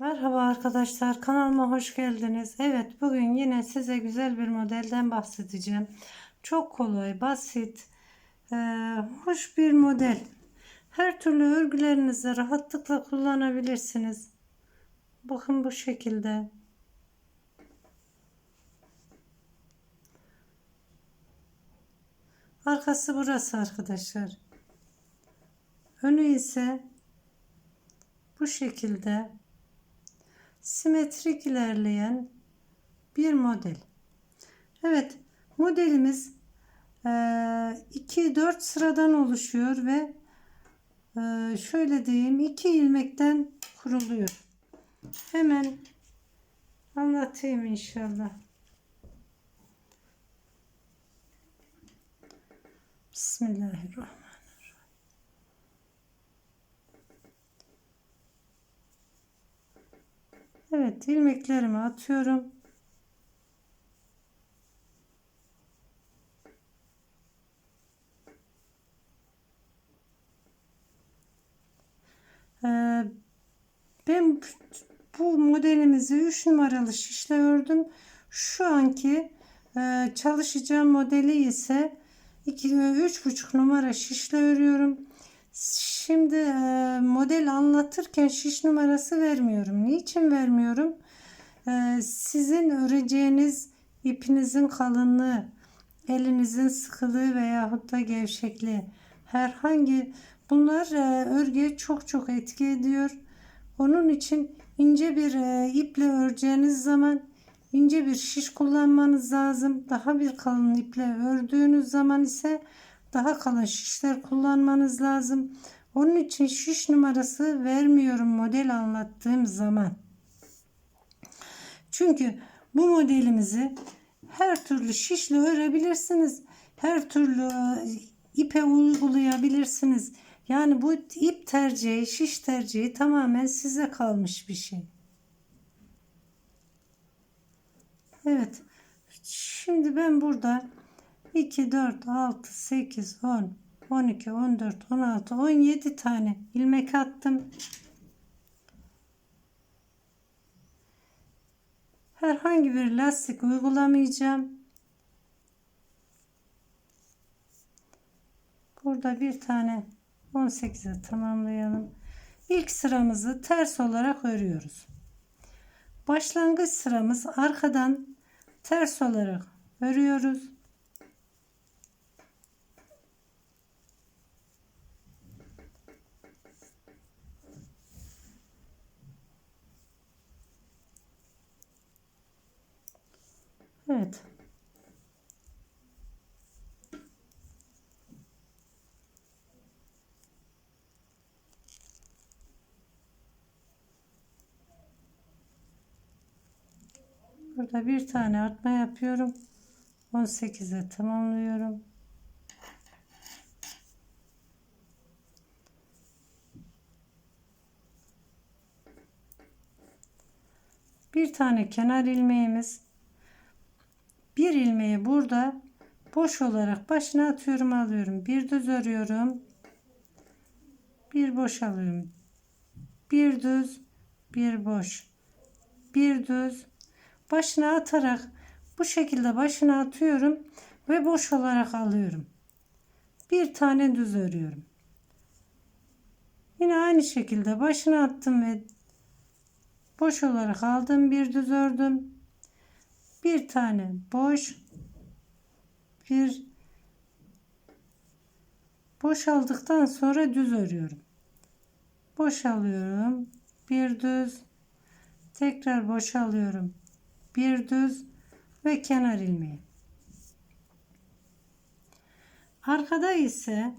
Merhaba arkadaşlar kanalıma hoş geldiniz. Evet bugün yine size güzel bir modelden bahsedeceğim. Çok kolay, basit, e, hoş bir model. Her türlü örgülerinizde rahatlıkla kullanabilirsiniz. Bakın bu şekilde. Arkası burası arkadaşlar. Önü ise bu şekilde simetrik ilerleyen bir model. Evet modelimiz 2-4 sıradan oluşuyor ve e, şöyle diyeyim 2 ilmekten kuruluyor. Hemen anlatayım inşallah. Bismillahirrahmanirrahim. Evet ilmeklerimi atıyorum. Ee, ben bu modelimizi 3 numaralı şişle ördüm. Şu anki e, çalışacağım modeli ise 3,5 numara şişle örüyorum. Şimdi model anlatırken şiş numarası vermiyorum. Niçin vermiyorum? Sizin öreceğiniz ipinizin kalınlığı, elinizin sıkılığı veyahut da gevşekliği herhangi bunlar örgüye çok çok etki ediyor. Onun için ince bir iple öreceğiniz zaman ince bir şiş kullanmanız lazım. Daha bir kalın iple ördüğünüz zaman ise daha kalın şişler kullanmanız lazım. Onun için şiş numarası vermiyorum model anlattığım zaman. Çünkü bu modelimizi her türlü şişle örebilirsiniz. Her türlü e, ipe uygulayabilirsiniz. Yani bu ip tercihi, şiş tercihi tamamen size kalmış bir şey. Evet. Şimdi ben burada 2, 4, 6, 8, 10, 12, 14, 16, 17 tane ilmek attım. Herhangi bir lastik uygulamayacağım. Burada bir tane 18'e tamamlayalım. İlk sıramızı ters olarak örüyoruz. Başlangıç sıramız arkadan ters olarak örüyoruz. Evet. Burada bir tane artma yapıyorum. 18'e tamamlıyorum. Bir tane kenar ilmeğimiz. İlmeği burada boş olarak başına atıyorum alıyorum. Bir düz örüyorum. Bir boş alıyorum. Bir düz, bir boş. Bir düz, başına atarak bu şekilde başına atıyorum ve boş olarak alıyorum. Bir tane düz örüyorum. Yine aynı şekilde başına attım ve boş olarak aldım bir düz ördüm. Bir tane boş bir boş aldıktan sonra düz örüyorum. Boş alıyorum. Bir düz tekrar boş alıyorum bir düz ve kenar ilmeği. Arkada ise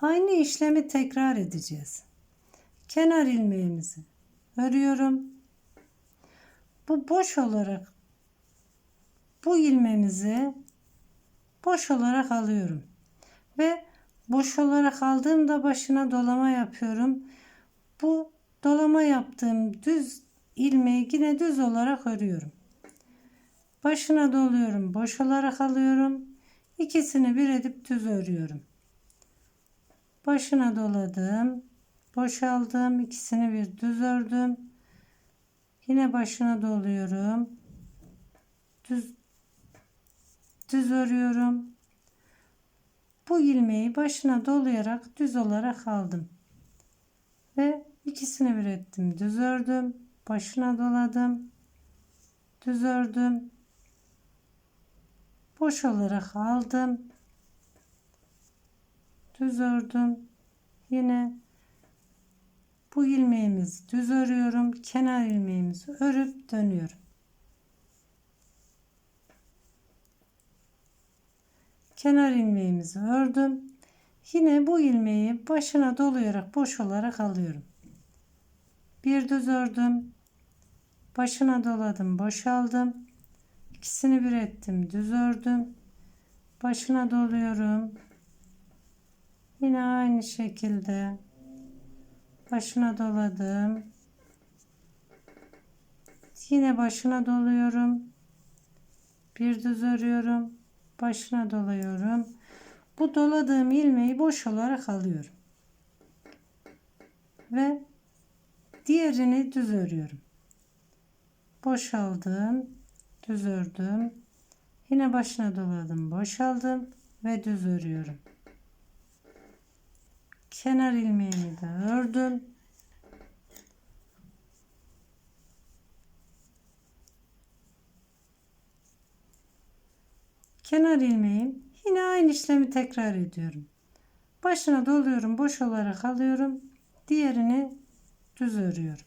aynı işlemi tekrar edeceğiz. Kenar ilmeğimizi örüyorum. Bu boş olarak bu ilmemizi boş olarak alıyorum ve boş olarak aldığımda başına dolama yapıyorum. Bu dolama yaptığım düz ilmeği yine düz olarak örüyorum. Başına doluyorum. Boş olarak alıyorum. İkisini bir edip düz örüyorum. Başına doladım. boşaldım. ikisini bir düz ördüm. Yine başına doluyorum. Düz düz örüyorum. Bu ilmeği başına dolayarak düz olarak aldım. Ve ikisini bir ettim. Düz ördüm. Başına doladım. Düz ördüm. Boş olarak aldım. Düz ördüm. Yine bu ilmeğimizi düz örüyorum. Kenar ilmeğimizi örüp dönüyorum. Kenar ilmeğimizi ördüm. Yine bu ilmeği başına dolayarak boş olarak alıyorum. Bir düz ördüm. Başına doladım, boşaldım. İkisini bir ettim, düz ördüm. Başına doluyorum. Yine aynı şekilde başına doladım. Yine başına doluyorum. Bir düz örüyorum. Başına doluyorum. Bu doladığım ilmeği boş olarak alıyorum. Ve diğerini düz örüyorum. Boşaldım. Düz ördüm. Yine başına doladım. Boşaldım ve düz örüyorum. Kenar ilmeğimi de ördüm. Kenar ilmeğim yine aynı işlemi tekrar ediyorum. Başına doluyorum, boş olarak alıyorum. Diğerini düz örüyorum.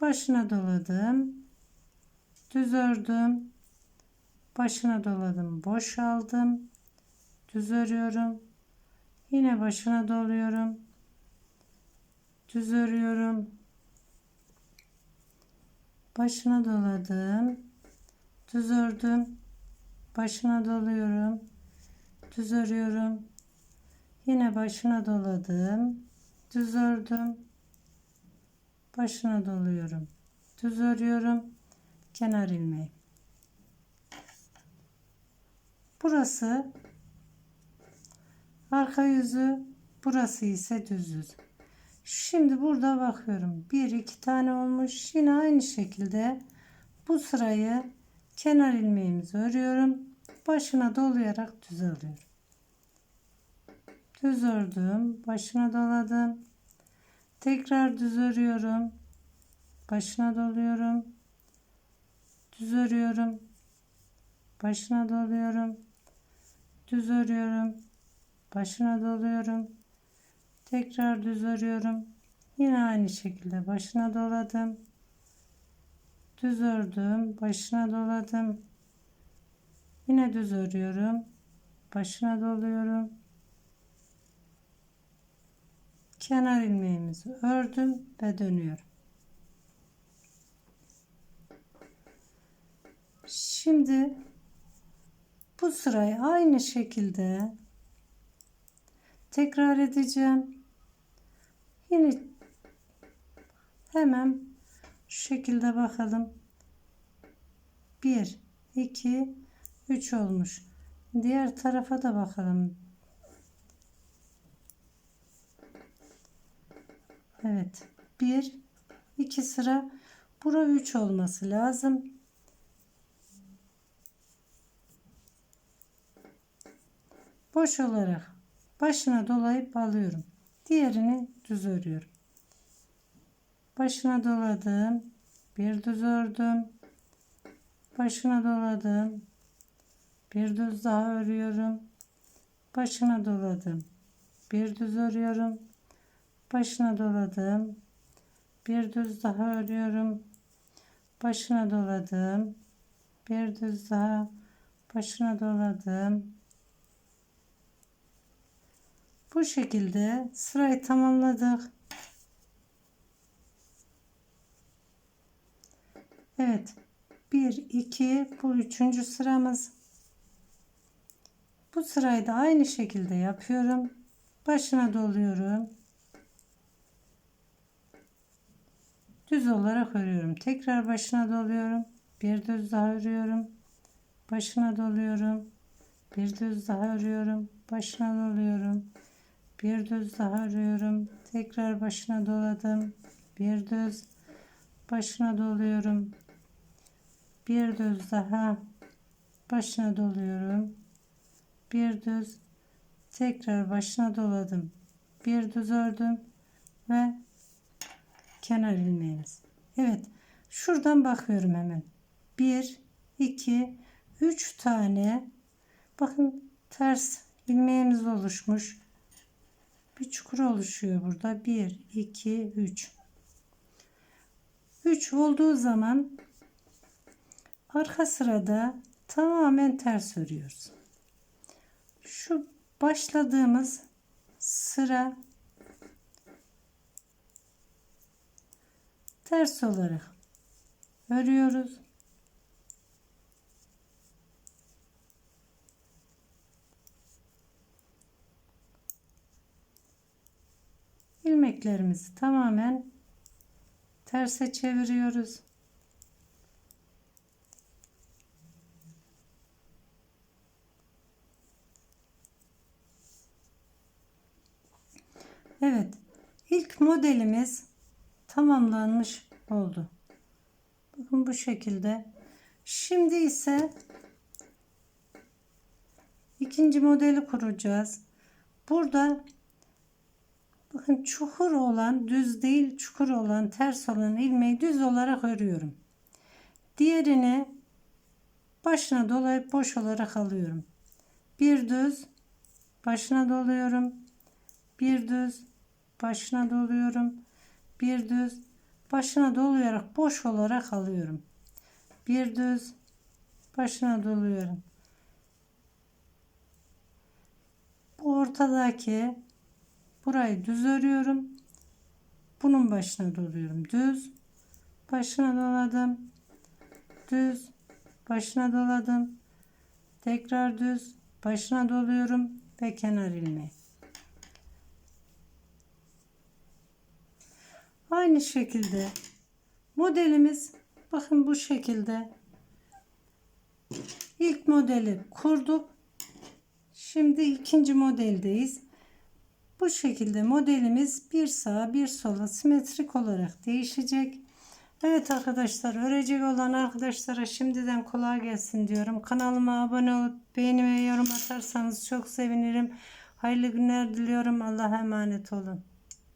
Başına doladım. Düz ördüm. Başına doladım, boşaldım. Düz örüyorum. Yine başına doluyorum. Düz örüyorum. Başına doladım. Düz ördüm. Başına doluyorum. Düz örüyorum. Yine başına doladım. Düz ördüm. Başına doluyorum. Düz örüyorum. Kenar ilmeği. Burası arka yüzü, burası ise düz. Şimdi burada bakıyorum. Bir iki tane olmuş. Yine aynı şekilde bu sırayı kenar ilmeğimizi örüyorum. Başına dolayarak düz alıyorum. Düz ördüm. Başına doladım. Tekrar düz örüyorum. Başına doluyorum. Düz örüyorum. Başına doluyorum. Düz örüyorum. Başına doluyorum. Tekrar düz örüyorum. Yine aynı şekilde başına doladım. Düz ördüm. Başına doladım. Yine düz örüyorum. Başına doluyorum. Kenar ilmeğimizi ördüm ve dönüyorum. Şimdi bu sırayı aynı şekilde tekrar edeceğim. Yine hemen şu şekilde bakalım. 1 2 3 olmuş. Diğer tarafa da bakalım. Evet. 1 2 sıra bura 3 olması lazım. Boş olarak başına dolayıp alıyorum. Diğerini düz örüyorum. Başına doladım. Bir düz ördüm. Başına doladım. Bir düz daha örüyorum. Başına doladım. Bir düz örüyorum. Başına doladım. Bir düz daha örüyorum. Başına doladım. Bir düz daha başına doladım. Bu şekilde sırayı tamamladık. Evet. 1, 2, bu üçüncü sıramız. Bu sırayı da aynı şekilde yapıyorum. Başına doluyorum. Düz olarak örüyorum. Tekrar başına doluyorum. Bir düz daha örüyorum. Başına doluyorum. Bir düz daha örüyorum. Başına doluyorum Bir düz daha örüyorum. Tekrar başına doladım. Bir düz başına doluyorum. Bir düz daha başına doluyorum. Bir düz tekrar başına doladım. Bir düz ördüm ve kenar ilmeğimiz. Evet. Şuradan bakıyorum hemen. 1 2 3 tane bakın ters ilmeğimiz oluşmuş. Bir çukur oluşuyor burada. 1 2 3 3 olduğu zaman arka sırada tamamen ters örüyoruz. Şu başladığımız sıra ters olarak örüyoruz. İlmeklerimizi tamamen terse çeviriyoruz. Evet. ilk modelimiz tamamlanmış oldu. Bakın bu şekilde. Şimdi ise ikinci modeli kuracağız. Burada bakın çukur olan düz değil çukur olan ters olan ilmeği düz olarak örüyorum. Diğerini başına dolayıp boş olarak alıyorum. Bir düz başına doluyorum. Bir düz başına doluyorum. Bir düz başına dolayarak boş olarak alıyorum. Bir düz başına doluyorum. Bu ortadaki burayı düz örüyorum. Bunun başına doluyorum. Düz başına doladım. Düz başına doladım. Tekrar düz başına doluyorum ve kenar ilmeği. Aynı şekilde modelimiz bakın bu şekilde ilk modeli kurduk. Şimdi ikinci modeldeyiz. Bu şekilde modelimiz bir sağa bir sola simetrik olarak değişecek. Evet arkadaşlar örecek olan arkadaşlara şimdiden kolay gelsin diyorum. Kanalıma abone olup beğeni ve yorum atarsanız çok sevinirim. Hayırlı günler diliyorum. Allah'a emanet olun.